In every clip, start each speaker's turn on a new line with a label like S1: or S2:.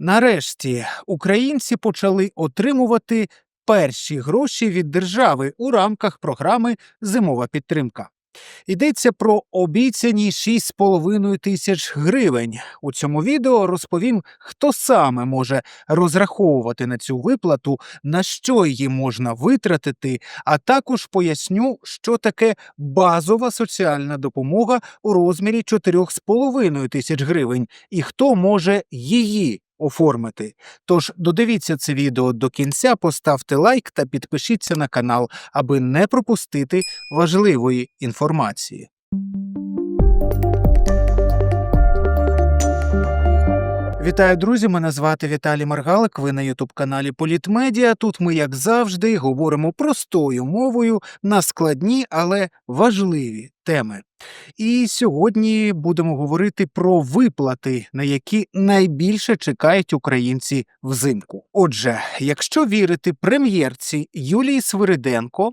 S1: Нарешті українці почали отримувати перші гроші від держави у рамках програми Зимова підтримка. Йдеться про обіцяні 6,5 тисяч гривень. У цьому відео розповім, хто саме може розраховувати на цю виплату, на що її можна витратити, а також поясню, що таке базова соціальна допомога у розмірі 4,5 тисяч гривень і хто може її оформити. Тож додивіться це відео до кінця, поставте лайк та підпишіться на канал, аби не пропустити важливої інформації. Вітаю, друзі! Мене звати Віталій Маргалик. Ви на Ютуб-каналі Політмедіа. Тут ми, як завжди, говоримо простою мовою на складні, але важливі теми. І сьогодні будемо говорити про виплати, на які найбільше чекають українці взимку. Отже, якщо вірити прем'єрці Юлії Свириденко,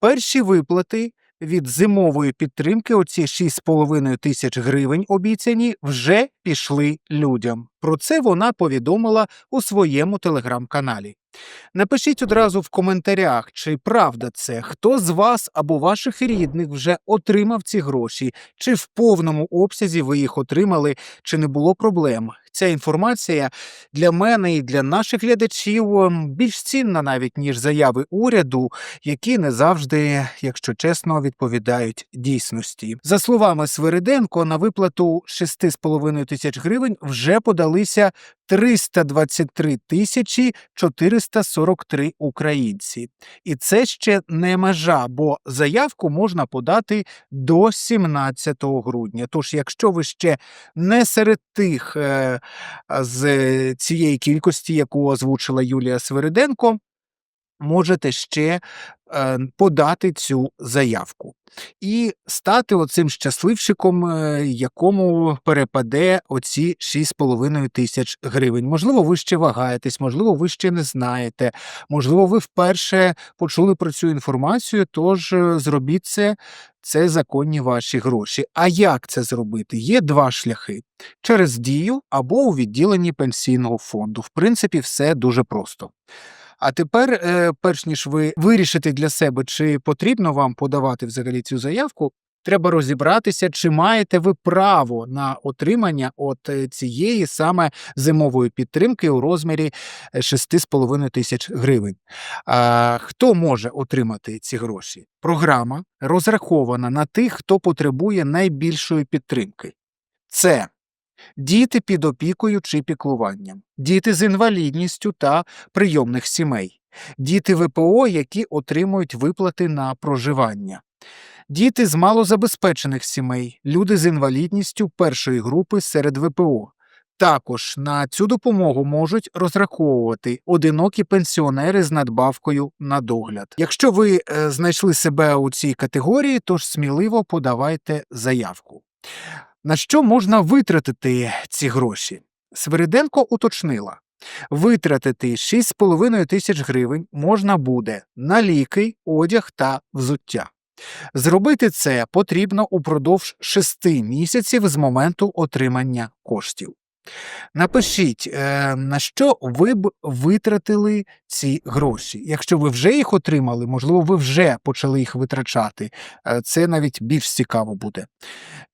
S1: перші виплати від зимової підтримки, оці 6,5 тисяч гривень обіцяні, вже пішли людям. Про це вона повідомила у своєму телеграм-каналі. Напишіть одразу в коментарях, чи правда це, хто з вас або ваших рідних вже отримав ці гроші, чи в повному обсязі ви їх отримали, чи не було проблем. Ця інформація для мене і для наших глядачів ем, більш цінна навіть ніж заяви уряду, які не завжди, якщо чесно, відповідають дійсності. За словами Свириденко, на виплату 6,5 тисяч гривень вже подалися 323 тисячі 443 українці. І це ще не межа, бо заявку можна подати до 17 грудня. Тож, якщо ви ще не серед тих е, з цієї кількості, яку озвучила Юлія Свириденко, можете ще е, подати цю заявку і стати оцим щасливчиком, е, якому перепаде оці 6,5 тисяч гривень. Можливо, ви ще вагаєтесь, можливо, ви ще не знаєте, можливо, ви вперше почули про цю інформацію, тож е, зробіть це. Це законні ваші гроші. А як це зробити? Є два шляхи: через дію або у відділенні пенсійного фонду. В принципі, все дуже просто. А тепер, е, перш ніж ви вирішите для себе, чи потрібно вам подавати взагалі цю заявку, треба розібратися, чи маєте ви право на отримання от е, цієї саме зимової підтримки у розмірі е, 6,5 тисяч гривень. А, хто може отримати ці гроші? Програма розрахована на тих, хто потребує найбільшої підтримки. Це діти під опікою чи піклуванням, діти з інвалідністю та прийомних сімей, діти ВПО, які отримують виплати на проживання, діти з малозабезпечених сімей, люди з інвалідністю першої групи серед ВПО. Також на цю допомогу можуть розраховувати одинокі пенсіонери з надбавкою на догляд. Якщо ви е, знайшли себе у цій категорії, тож сміливо подавайте заявку. На що можна витратити ці гроші? Свириденко уточнила. Витратити 6,5 тисяч гривень можна буде на ліки, одяг та взуття. Зробити це потрібно упродовж 6 місяців з моменту отримання коштів. Напишіть, е, на що ви б витратили ці гроші. Якщо ви вже їх отримали, можливо, ви вже почали їх витрачати. Е, Це навіть більш цікаво буде.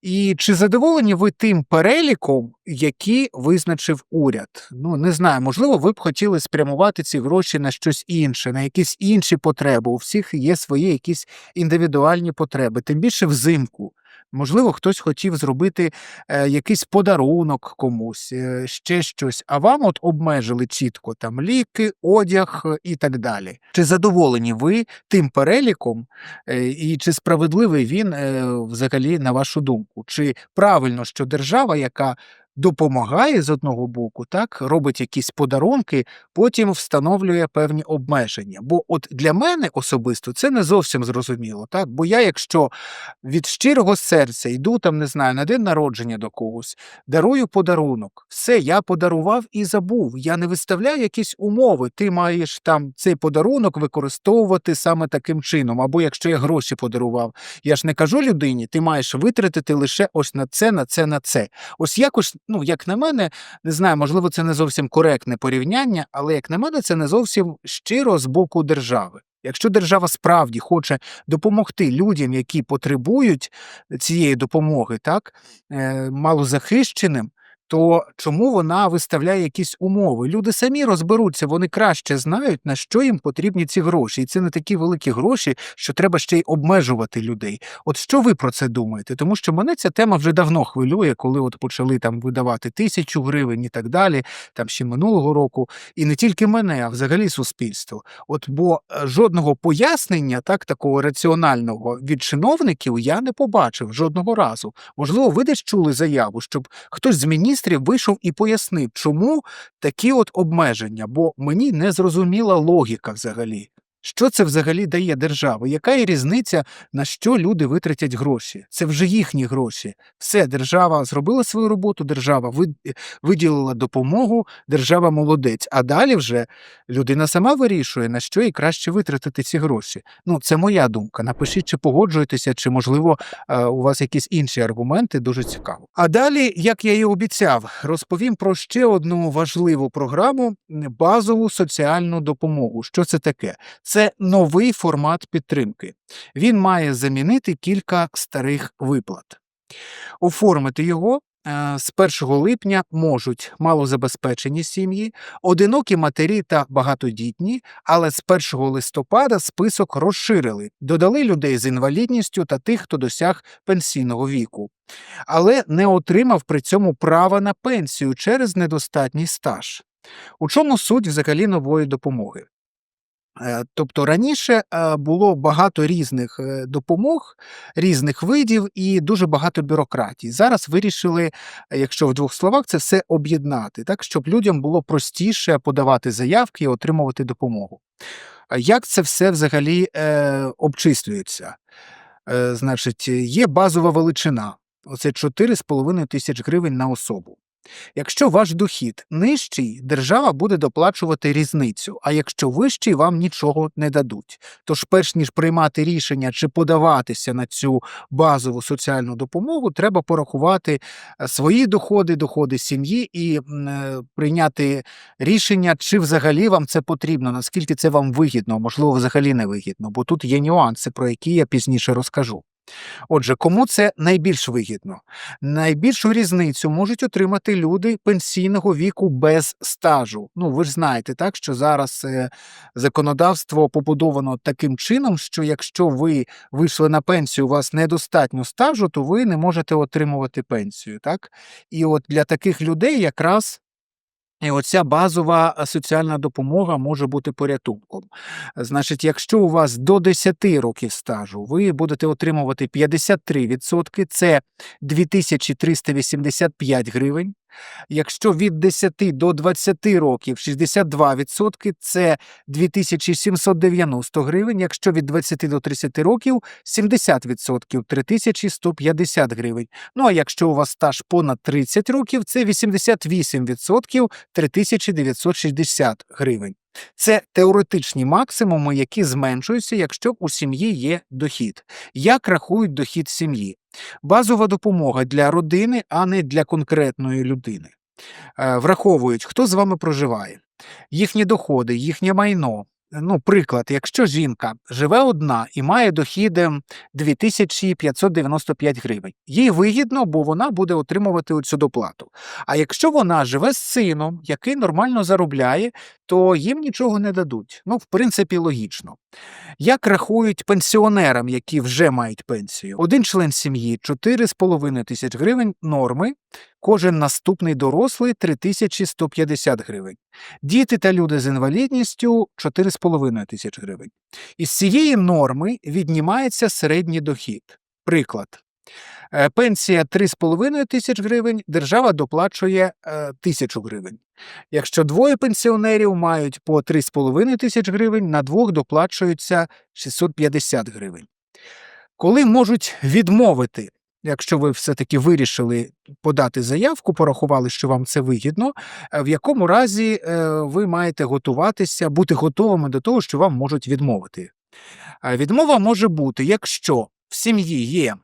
S1: І чи задоволені ви тим переліком, який визначив уряд? Ну, не знаю, можливо, ви б хотіли спрямувати ці гроші на щось інше, на якісь інші потреби. У всіх є свої якісь індивідуальні потреби, тим більше взимку. Можливо, хтось хотів зробити е, якийсь подарунок комусь, е, ще щось, а вам от обмежили чітко там ліки, одяг е, і так далі. Чи задоволені ви тим переліком, і чи справедливий він взагалі на вашу думку? Чи правильно, що держава, яка допомагає з одного боку, так робить якісь подарунки, потім встановлює певні обмеження. Бо от для мене особисто це не зовсім зрозуміло, так? Бо я, якщо від щирого серця йду там, не знаю, на день народження до когось, дарую подарунок, все, я подарував і забув. Я не виставляю якісь умови. Ти маєш там цей подарунок використовувати саме таким чином. Або якщо я гроші подарував, я ж не кажу людині, ти маєш витратити лише ось на це, на це, на це. Ось якось ну, як на мене, не знаю, можливо, це не зовсім коректне порівняння, але як на мене, це не зовсім щиро з боку держави. Якщо держава справді хоче допомогти людям, які потребують цієї допомоги, так, е, малозахищеним, то чому вона виставляє якісь умови? Люди самі розберуться, вони краще знають, на що їм потрібні ці гроші. І це не такі великі гроші, що треба ще й обмежувати людей. От що ви про це думаєте? Тому що мене ця тема вже давно хвилює, коли от почали там видавати тисячу гривень і так далі, там ще минулого року. І не тільки мене, а взагалі суспільство. От бо е, жодного пояснення, так такого раціонального від чиновників я не побачив жодного разу. Можливо, ви десь чули заяву, щоб хтось з вийшов і пояснив, чому такі от обмеження, бо мені не зрозуміла логіка взагалі. Що це взагалі дає держава? Яка є різниця, на що люди витратять гроші? Це вже їхні гроші. Все, держава зробила свою роботу, держава виділила допомогу, держава молодець. А далі вже людина сама вирішує, на що їй краще витратити ці гроші. Ну, це моя думка. Напишіть, чи погоджуєтеся, чи можливо е, у вас якісь інші аргументи. Дуже цікаво. А далі, як я і обіцяв, розповім про ще одну важливу програму базову соціальну допомогу. Що це таке? Це новий формат підтримки. Він має замінити кілька старих виплат. Оформити його е, з 1 липня можуть малозабезпечені сім'ї, одинокі матері та багатодітні, але з 1 листопада список розширили, додали людей з інвалідністю та тих, хто досяг пенсійного віку, але не отримав при цьому права на пенсію через недостатній стаж. У чому суть взагалі нової допомоги? Е, Тобто раніше е, було багато різних е, допомог, різних видів і дуже багато бюрократії. Зараз вирішили, якщо в двох словах, це все об'єднати, так щоб людям було простіше подавати заявки і отримувати допомогу. Як це все взагалі е, обчислюється? Е, значить, є базова величина. Оце 4,5 тисяч гривень на особу. Якщо ваш дохід нижчий, держава буде доплачувати різницю, а якщо вищий, вам нічого не дадуть. Тож, перш ніж приймати рішення чи подаватися на цю базову соціальну допомогу, треба порахувати е, свої доходи, доходи сім'ї і е, прийняти рішення, чи взагалі вам це потрібно, наскільки це вам вигідно, можливо, взагалі не вигідно, бо тут є нюанси, про які я пізніше розкажу. Отже, кому це найбільш вигідно? Найбільшу різницю можуть отримати люди пенсійного віку без стажу. Ну, ви ж знаєте, так що зараз е, законодавство побудовано таким чином, що якщо ви вийшли на пенсію, у вас недостатньо стажу, то ви не можете отримувати пенсію. Так? І от для таких людей якраз. І оця базова е, соціальна допомога може бути порятунком. Значить, якщо у вас до 10 років стажу, ви будете отримувати 53%, це 2385 гривень. Якщо від 10 до 20 років 62%, це 2790 гривень. Якщо від 20 до 30 років 70% 3150 гривень. Ну а якщо у вас стаж понад 30 років, це 88% 3960 гривень. Це теоретичні максимуми, які зменшуються, якщо у сім'ї є дохід. Як рахують дохід сім'ї? Базова допомога для родини, а не для конкретної людини. Е, Враховують, хто з вами проживає, їхні доходи, їхнє майно. Ну, приклад, якщо жінка живе одна і має дохід ем, 2595 гривень, їй вигідно, бо вона буде отримувати цю доплату. А якщо вона живе з сином, який нормально заробляє, то їм нічого не дадуть. Ну, в принципі, логічно. Як рахують пенсіонерам, які вже мають пенсію? Один член сім'ї 4,5 тисяч гривень норми, кожен наступний дорослий 3150 гривень. Діти та люди з інвалідністю 4,5 тисяч гривень. Із цієї норми віднімається середній дохід. Приклад. Е, Пенсія 3,5 тисяч гривень, держава доплачує е, тисячу гривень. Якщо двоє пенсіонерів мають по 3,5 тисяч гривень, на двох доплачується 650 гривень. Коли можуть відмовити, якщо ви все-таки вирішили подати заявку, порахували, що вам це вигідно, е, в якому разі ви маєте готуватися, бути готовими до того, що вам можуть відмовити. Відмова може бути, якщо в сім'ї є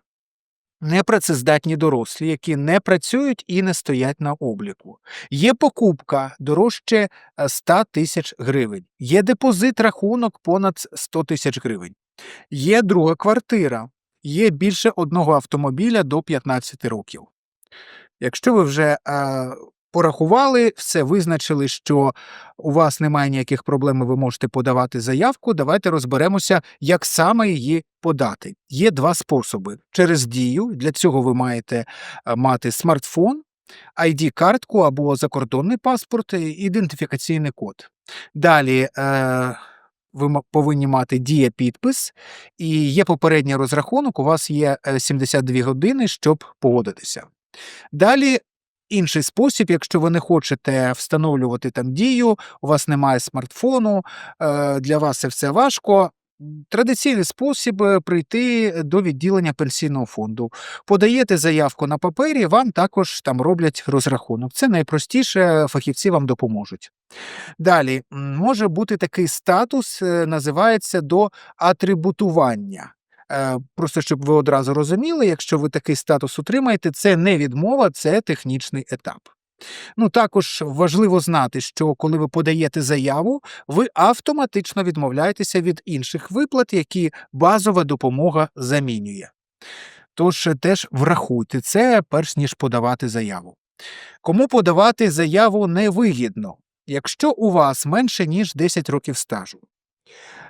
S1: непрацездатні дорослі, які не працюють і не стоять на обліку. Є покупка дорожче е, 100 тисяч гривень. Є депозит рахунок понад 100 тисяч гривень. Є друга квартира. Є більше одного автомобіля до 15 років. Якщо ви вже е, порахували, все визначили, що у вас немає ніяких проблем, ви можете подавати заявку, давайте розберемося, як саме її подати. Є два способи: через дію. Для цього ви маєте е, мати смартфон, ID-картку або закордонний паспорт, ідентифікаційний код. Далі. Е, ви повинні мати дія підпис, і є попередній розрахунок. У вас є е, 72 години, щоб погодитися. Далі інший спосіб, якщо ви не хочете встановлювати там дію, у вас немає смартфону, е, для вас це все важко. Традиційний спосіб е, прийти до відділення пенсійного фонду. Подаєте заявку на папері, вам також там роблять розрахунок. Це найпростіше, фахівці вам допоможуть. Далі може бути такий статус, е, називається до атрибутування. Е, Просто щоб ви одразу розуміли, якщо ви такий статус отримаєте, це не відмова, це технічний етап. Ну, також важливо знати, що коли ви подаєте заяву, ви автоматично відмовляєтеся від інших виплат, які базова допомога замінює. Тож е, теж врахуйте це, перш ніж подавати заяву. Кому подавати заяву невигідно, якщо у вас менше ніж 10 років стажу.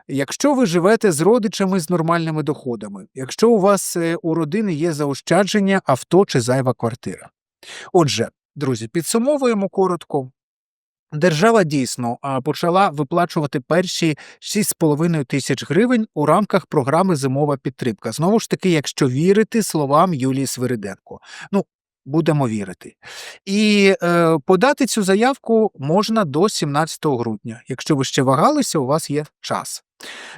S1: Якщо ви живете з родичами з нормальними доходами, якщо у вас е, у родини є заощадження, авто чи зайва квартира. Отже, друзі, підсумовуємо коротко. Держава дійсно почала виплачувати перші 6,5 тисяч гривень у рамках програми Зимова підтримка. Знову ж таки, якщо вірити словам Юлії Свириденко. Ну, будемо вірити. І е, подати цю заявку можна до 17 грудня. Якщо ви ще вагалися, у вас є час.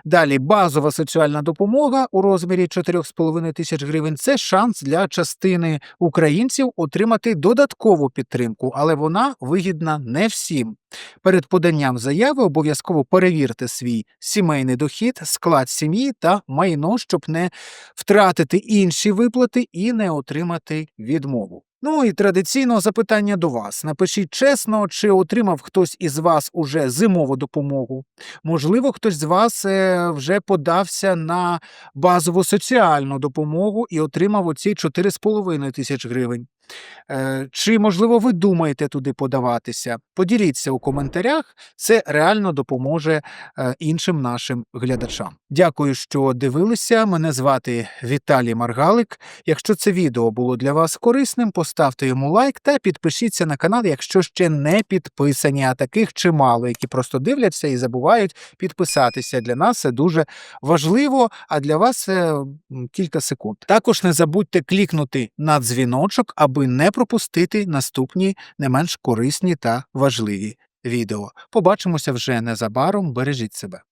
S1: Далі базова соціальна допомога у розмірі 4,5 тисяч гривень це шанс для частини українців отримати додаткову підтримку, але вона вигідна не всім. Перед поданням заяви обов'язково перевірте свій сімейний дохід, склад сім'ї та майно, щоб не втратити інші виплати і не отримати відмову. Ну і традиційно запитання до вас. Напишіть чесно, чи отримав хтось із вас уже зимову допомогу. Можливо, хтось з вас е, вже подався на базову соціальну допомогу і отримав оці 4,5 тисяч гривень. Е, Чи, можливо, ви думаєте туди подаватися? Поділіться у коментарях, це реально допоможе е, іншим нашим глядачам. Дякую, що дивилися. Мене звати Віталій Маргалик. Якщо це відео було для вас корисним, поставте йому лайк та підпишіться на канал, якщо ще не підписані, а таких чимало, які просто дивляться і забувають підписатися. Для нас це дуже важливо, а для вас кілька секунд. Також не забудьте клікнути на дзвіночок, аби не пропустити наступні не менш корисні та важливі відео. Побачимося вже незабаром. Бережіть себе.